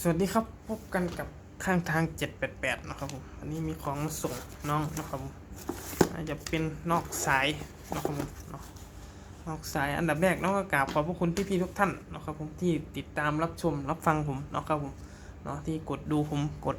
สวัสดีครับพบกันกับข้างทาง 788 นะครับผมอันนี้มีของมาส่งน้องนะครับผมอาจจะเป็นนอกสายนะครับผมนาะนอกสายอันดับแรกน้องก็กราบขอบพระคุณพี่ๆทุกท่านนะครับผมที่ติดตามรับชมรับฟังผมนะครับผมเนาะที่กดดูผมกด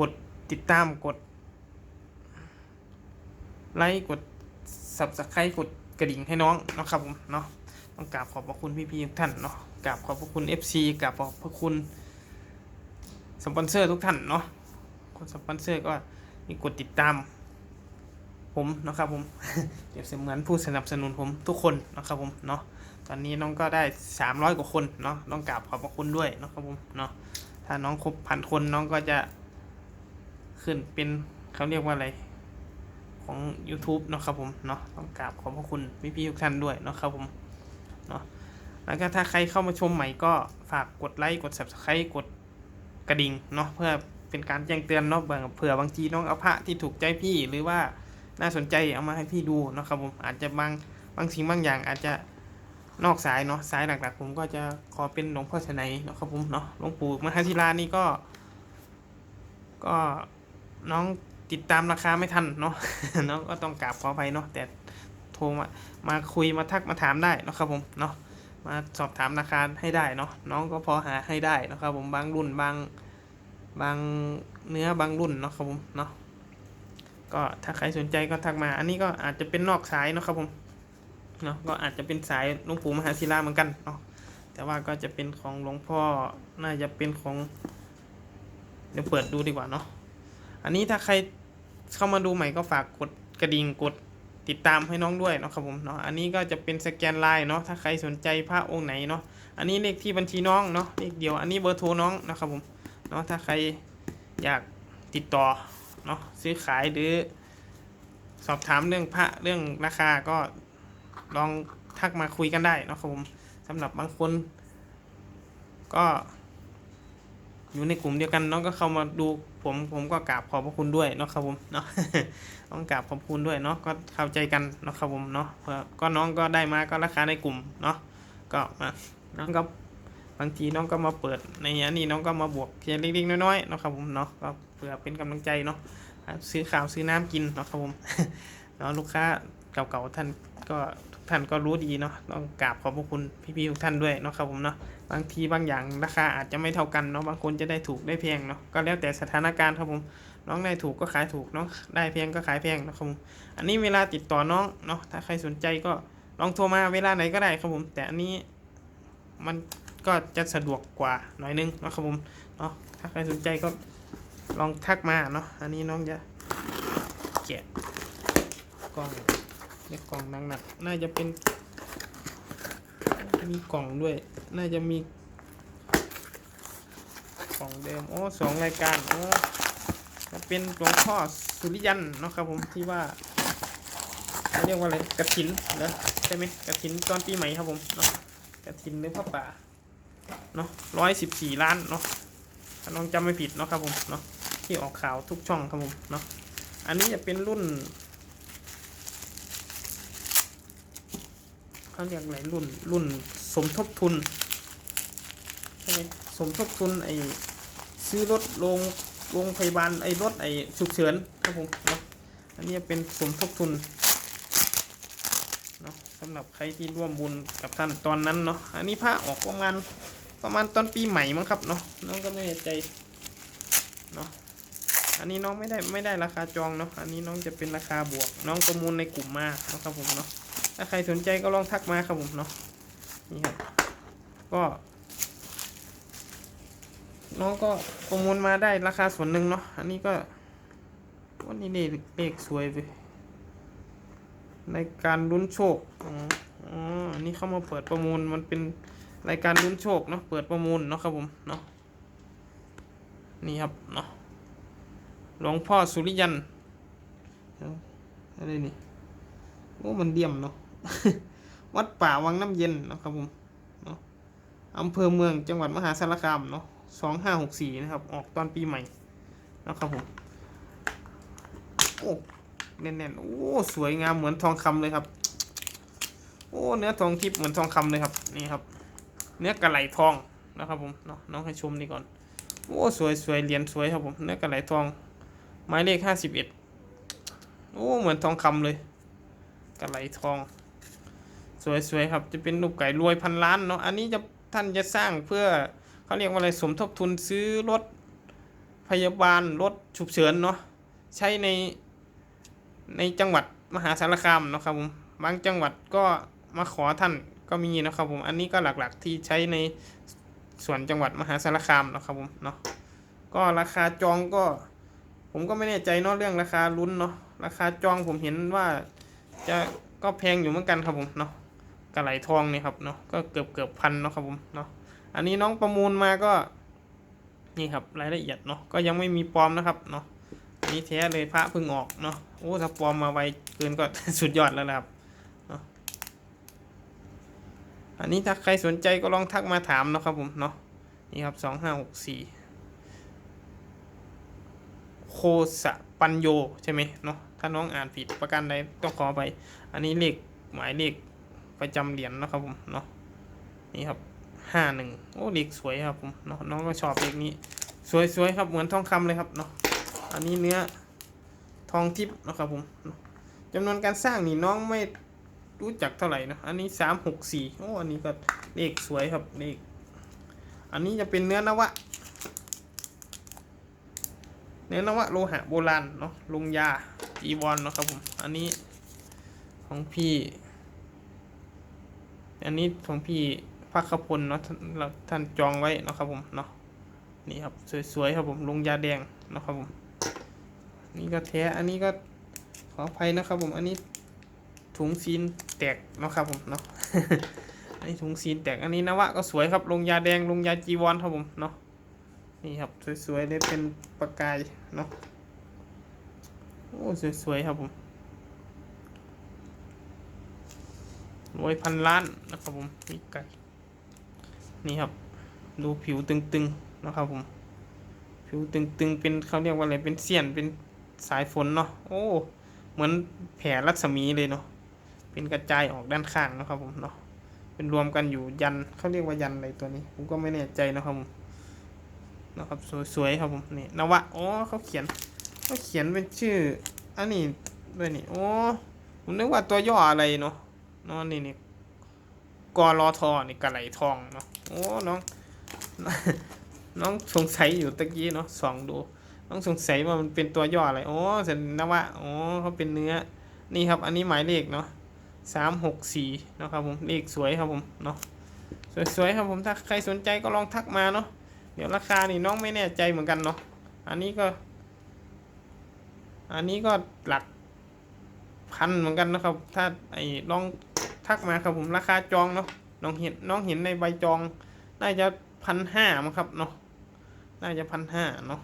กดติดตามกดไลค์กด subscribe กดกระดิ่งให้น้องนะครับผมเนาะต้องกราบขอบพระคุณพี่ๆทุกท่านเนาะกราบขอบพระคุณ FC กราบขอบพระคุณ สปอนเซอร์ทุกท่านเนาะคนสปอนเซอร์ก็มีกดติดตาม ผมนะครับผมเปรียบเสมือนผู้สนับสนุนผมทุกคนนะครับผมเนาะตอนนี้น้องก็ได้ 300 กว่าคนเนาะต้องกราบขอบพระคุณด้วยนะครับผมเนาะถ้าน้องครบพันคนน้องก็จะขึ้นเป็นเขาเรียกว่าอะไรของ YouTube นะครับผมเนาะต้องกราบขอบพระคุณพี่ๆทุกท่านด้วยนะครับผมเนาะแล้วก็ถ้าใครเข้ามาชมใหม่ก็ฝากกดไลค์กด Subscribe กด กระดิ่งเนาะเพื่อเป็นการแจ้งเตือนเนาะเผื่อบางทีน้องเอาพระที่ถูกใจพี่หรือว่าน่าสนใจเอามาให้พี่ดูเนาะครับผมอาจจะบางบางสิ่งบางอย่างอาจจะนอกสายเนาะสายหลักๆ ผมก็จะขอเป็นหลวงพ่อชนัยเนาะครับผมเนาะหลวงปู่มหาธิรานี่ก็ ก็น้องติดตามราคาไม่ทันเนาะน้องก็ต้องกราบขออภัยเนาะแต่โทรมามาคุยมาทักมาถามได้เนาะครับผมเนาะ มาสอบถามราคาให้ได้เนาะน้องก็พอหาให้ได้นะครับผมบางรุ่นบางบางเนื้อบางรุ่นเนาะครับผมเนาะก็ถ้าใครสนใจก็ทักมา อันนี้ก็อาจจะเป็นนอกสายเนาะครับผมเนาะก็อาจจะเป็นสายหลวงปู่มหาศิลาเหมือนกันเนาะแต่ว่าก็จะเป็นของหลวงพ่อน่าจะเป็นของ เดี๋ยวเปิดดูดีกว่าเนาะอันนี้ถ้าใครเข้ามาดูใหม่ก็ฝากกดกระดิ่งกด ติดตามให้น้องด้วยเนาะครับผมเนาะอันนี้ก็จะเป็นสแกนไลน์เนาะถ้าใครสนใจพระองค์ไหนเนาะอันนี้เลขที่บัญชีน้องเนาะเลขเดียวอันนี้เบอร์โทรน้องนะครับผมเนาะถ้าใครอยากติดต่อเนาะซื้อขายหรือ สอบถามเรื่องพระเรื่องราคาก็ลองทักมาคุยกันได้เนาะครับผมสำหรับบางคน ก็ อยู่ในกลุ่มเดียวกันน้องก็เข้ามาดู ผมผมก็กราบขอบพระคุณด้วยเนาะครับผมเนาะต้องกราบขอบคุณด้วยเนาะก็เข้าใจกันเนาะครับผมเนาะเพื่อก็น้องก็ได้มาก็ราคาในกลุ่มเนาะก็มาน้องก็บางทีน้องก็มาเปิดในอันนี้น้องก็มาบวกเพียงเล็กๆน้อยๆเนาะครับผมเนาะก็เพื่อเป็นกำลังใจเนาะซื้อข้าวซื้อน้ำกินเนาะครับผมเนาะลูกค้าเก่าๆท่านก็ ท่านก็รู้ดีเนาะต้องกราบขอบพระคุณพี่ๆทุกท่านด้วยเนาะครับผมเนาะบางทีบางอย่างราคาอาจจะไม่เท่ากันเนาะบางคนจะได้ถูกได้แพงเนาะก็แล้วแต่สถานการณ์ครับผมน้องได้ถูกก็ขายถูกน้องได้แพงก็ขายแพงนะครับผมอันนี้เวลาติดต่อน้องเนาะถ้าใครสนใจก็ลองโทรมาเวลาไหนก็ได้ครับผม แต่อันนี้มันก็จะสะดวกกว่าหน่อยนึงนะครับผมเนาะถ้าใครสนใจก็ลองทักมาเนาะอันนี้น้องจะแกะกล่อง เรียกล่องหนักๆน่าจะเป็น มีกล่องด้วย น่าจะมี กล่องเดิม โอ้สองรายการ โอ้จะเป็นหลวงพ่อสุริยันเนาะครับผมที่ว่าเขาเรียกว่าอะไรกระถินเหรอใช่ไหมกระถินตอนปีใหม่ครับผมเนาะกระถินหรือพ่อป่าเนาะร้อยสิบสี่ล้านเนาะถ้าน้องจำไม่ผิดเนาะครับผมเนาะที่ออกข่าวทุกช่องครับผมเนาะอันนี้จะเป็นรุ่น เขาเรียกอะไรรุ่นรุ่นสมทบทุนใช่ไหมสมทบทุนไอ้ซื้อรถโรงโรงพยาบาลไอ้รถไอ้ฉุกเฉินครับผมเนาะอันนี้เป็นสมทบทุนเนาะสำหรับใครที่ร่วมบุญกับท่านตอนนั้นเนาะอันนี้พระออกประมาณประมาณตอนปีใหม่มั้งครับเนาะน้องก็ไม่แน่ใจเนาะอันนี้น้องไม่ได้ไม่ได้ราคาจองเนาะอันนี้น้องจะเป็นราคาบวก น้องประมูลในกลุ่มมาเนาะครับผมเนาะ ถ้าใครสนใจก็ลองทักมาครับผมเนาะนี่ครับก็น้องก็ประมูลมาได้ราคาส่วนหนึ่งเนาะอันนี้ก็วันนี้เลขเลขสวยไปในการลุ้นโชคอ๋ออ๋ออันนี้เข้ามาเปิดประมูลมันเป็นรายการลุ้นโชคเนาะเปิดประมูลเนาะครับผมเนาะนี่ครับเนาะหลวงพ่อสุริยันเอ้าอะไรนี่โอ้มันเดี่ยมเนาะ วัดป่าวังน้ำเย็นนะครับผมเนาะอำเภอเมืองจังหวัดมหาสารคามเนาะสองห้าหกสี่นะครับ ออกตอนปีใหม่นะครับผมโอ้แน่นๆโอ้สวยงามเหมือนทองคำเลยครับ โอ้เนื้อทองทิพย์เหมือนทองคำเลยครับนี่ครับ เนื้อกระไหลทองนะครับผมเนาะน้องให้ชมนี่ก่อนโอ้สวยสวยเหรียญสวยครับผมเนื้อกระไหลทองหมายเลขห้าสิบเอ็ดโอ้เหมือนทองคำเลยกระไหลทอง สวยๆครับ จะเป็นลูกไก่รวยพันล้านเนาะอันนี้จะท่านจะสร้างเพื่อเขาเรียกว่าอะไรสมทบทุนซื้อรถพยาบาลรถฉุกเฉินเนาะใช้ในในจังหวัดมหาสารคามเนาะครับผมบางจังหวัดก็มาขอท่านก็มีนะครับผมอันนี้ก็หลักๆที่ใช้ในส่วนจังหวัดมหาสารคามเนาะครับผมเนาะก็ราคาจองก็ ผมก็ไม่แน่ใจเนาะเรื่องราคาลุ้นเนาะราคาจองผมเห็นว่าจะก็แพงอยู่เหมือนกันครับผมเนาะ กระไหลทองเนี่ยครับเนาะก็เกือบเกือบพันเนาะครับผมเนาะอันนี้น้องประมูลมาก็นี่ครับรายละเอียดเนาะก็ยังไม่มีปลอมนะครับเนาะอันนี้แท้เลยพระเพิ่งออกเนาะโอ้ถ้าปลอมมาไวเกินก็สุดยอดแล้วนะครับเนาะอันนี้ถ้าใครสนใจก็ลองทักมาถามเนาะครับผมเนาะนี่ครับสองห้าหกสี่โคสะปัญโยใช่ไหมเนาะถ้าน้องอ่านผิดประการใดต้องขอไป อันนี้เลขหมายเลข ประจำเหรียญนะครับผมเนาะนี่ครับห้าหนึ่งโอ้เลขสวยครับผมเนาะน้องก็ชอบเลขนี้ สวยๆครับเหมือนทองคำเลยครับเนาะอันนี้เนื้อทองทิพย์นะครับผมเนาะจำนวนการสร้างนี่น้องไม่รู้จักเท่าไหร่เนะอันนี้สามหกสี่โอ้อันนี้ก็เลขสวยครับเลขอันนี้จะเป็นเนื้อนวะ เนื้อนวะโลหะโบราณเนาะลุงยาจีวรเนาะครับผม อันนี้ของพี่ อันนี้ของพี่พักขพลเนาะเราท่านจองไว้เนาะครับผมเนาะนี่ครับสวยๆครับผมลงยาแดงเนาะครับผมนี่ก็แท้อันนี้ก็ขออภัยนะครับผมอันนี้ถุงซีนแตกเนาะครับผมเนาะอันนี้ถุงซีนแตกอันนี้นวะก็สวยครับลงยาแดงลงยาจีวรครับผมเนาะนี่ครับสวยๆได้เป็นประกายเนาะโอ้สวยๆครับผม รวยพันล้านนะครับผมนี่ไก่นี่ครับ ดูผิวตึงๆนะครับผม ผิวตึงๆเป็นเขาเรียกว่าอะไรเป็นเสี้ยนเป็นสายฝนเนาะโอ้เหมือนแผ่รัศมีเลยเนาะเป็นกระจายออกด้านข้างนะครับผมเนาะเป็นรวมกันอยู่ยันเขาเรียกว่ายันอะไรตัวนี้ ผมก็ไม่แน่ใจนะครับผมนะครับสวยๆครับผมนี่นวะอ๋อเขาเขียนเขาเขียนเป็นชื่ออันนี้ด้วยนี่โอ้ผมนึกว่าตัวย่ออะไรเนาะ เนาะนี่นี่กรอทอนี่กระไหลทองเนาะโอ้น้องน้องสงสัยอยู่ตะกี้เนาะสองดู น้องสงสัยว่ามันเป็นตัวย่ออะไรโอ้เสร็จนวะโอ๋อเขาเป็นเนื้อ นี่ครับ อันนี้หมายเลขเนาะสามหกสี่นะครับผมเลขสวยครับผมเนาะสวยๆครับผมถ้าใครสนใจก็ลองทักมาเนาะเดี๋ยวราคานี่น้องไม่แน่ใจเหมือนกันเนาะอันนี้ก็ อันนี้ก็หลักพันเหมือนกันนะครับ ถ้าไอ้ลอง ทักมาครับผมราคาจองเนาะน้องเห็นน้องเห็นในใบจองน่าจะพันห้ามั้งครับเนาะน่าจะพันห้าเนาะ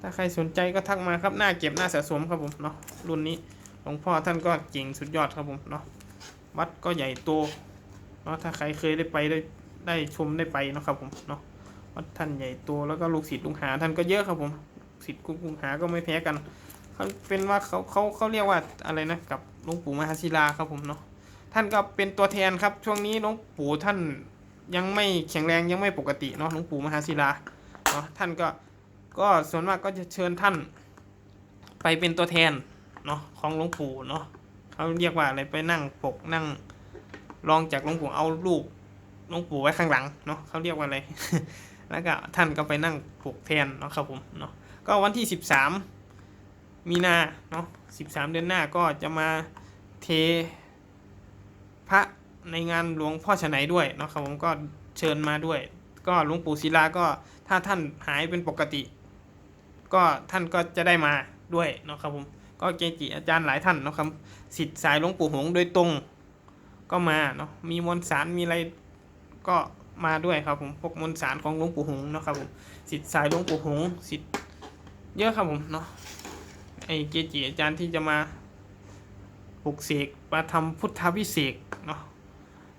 ถ้าใครสนใจก็ทักมาครับหน้าเก็บหน้าสะสมครับผมเนาะรุ่นนี้หลวงพ่อท่านก็เก่งสุดยอดครับผมเนาะวัดก็ใหญ่โตเนาะถ้าใครเคยได้ไปได้ได้ชมได้ไปนะครับผมเนาะวัดท่านใหญ่โตแล้วก็ลูกศิษย์ลูกหาท่านก็เยอะครับผมศิษย์ลูกหาก็ไม่แพ้กันเขาเป็นว่าเขาเขาเขาเรียกว่าอะไรนะกับ หลวงปู่มหาศิลาครับผมเนาะท่านก็เป็นตัวแทนครับ ช่วงนี้หลวงปู่ท่านยังไม่แข็งแรงยังไม่ปกติเนาะหลวงปู่มหาศิลาเนาะท่านก็ก็ส่วนมากก็จะเชิญท่าน ไปเป็นตัวแทนเนาะของหลวงปู่เนาะเขาเรียกว่าอะไรไปนั่งปกนั่งรองจากหลวงปู่เอารูปหลวงปู่ไว้ข้างหลังเนาะเขาเรียกว่าอะไรแล้วก็ท่านก็ไปนั่งปกแทนเนาะครับผมเนาะก็วันที่สิบสาม มีนาเนาะสิบสามเดือนหน้าก็จะมาเทพระในงานหลวงพ่อฉะไหนด้วยเนาะครับผมก็เชิญมาด้วย ก็หลวงปู่ศิลาก็ถ้าท่านหายเป็นปกติ ก็ท่านก็จะได้มาด้วยเนาะครับผมก็เกจิอาจารย์หลายท่านเนาะครับสิทธิ์สายหลวงปู่หงโดยตรงก็มาเนาะมีมวลสารมีอะไรก็มาด้วยครับผมพวกมวลสารของหลวงปู่หงเนาะครับผมสิทธิ์สายหลวงปู่หงสิทธิ์เยอะครับผมเนาะ ไอเกจิอาจารย์ที่จะมาปลุกเสกมาทำพุทธวิเศษเนาะ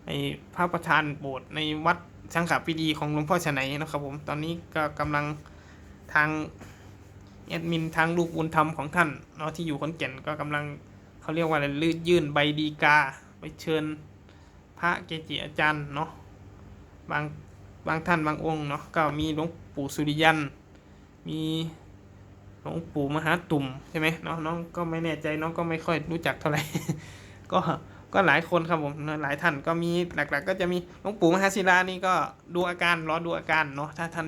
ไอพระประธานโบสถ์ในวัดสังขปรีดีของหลวงพ่อชนัยนะครับผมตอนนี้ก็กำลังทางแอดมินทางลูกบุญธรรมของท่านเนาะที่อยู่ขอนแก่นก็กำลังเขาเรียกว่าอะไรลื่นยื่นใบดีกาไปเชิญพระเกจิอาจารย์เนาะบางบางท่านบางองค์เนาะก็มีหลวงปู่สุริยัน มี หลวงปู่มหาตุ่มใช่ไหมเนาะน้องก็ไม่แน่ใจน้องก็ไม่ค่อยรู้จักเท่าไหร่ก็ก็หลายคนครับผมหลายท่านก็มีหลัก ๆ ก็จะมีหลวงปู่มหาศิลานี่ก็ดูอาการรอดูอาการเนาะถ้าท่าน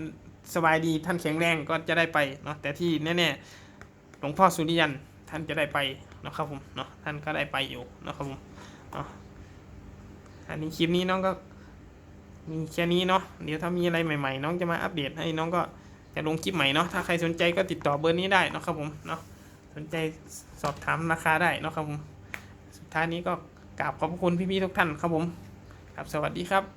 สบายดีท่านแข็งแรงก็จะได้ไปเนาะแต่ที่แน่ๆหลวงพ่อสุริยันท่านจะได้ไปนะครับผมเนาะท่านก็ได้ไปอยู่นะครับผมเนาะอันนี้คลิปนี้น้องก็มีแค่นี้เนาะเดี๋ยวถ้ามีอะไรใหม่ ๆ น้องจะมาอัปเดตให้น้องก็ จะลงคลิปใหม่เนาะถ้าใครสนใจก็ติดต่อเบอร์นี้ได้เนาะครับผมเนาะสนใจสอบถามราคาได้เนาะครับผมสุดท้ายนี้ก็กราบขอบคุณพี่ๆทุกท่านครับผมครับสวัสดีครับ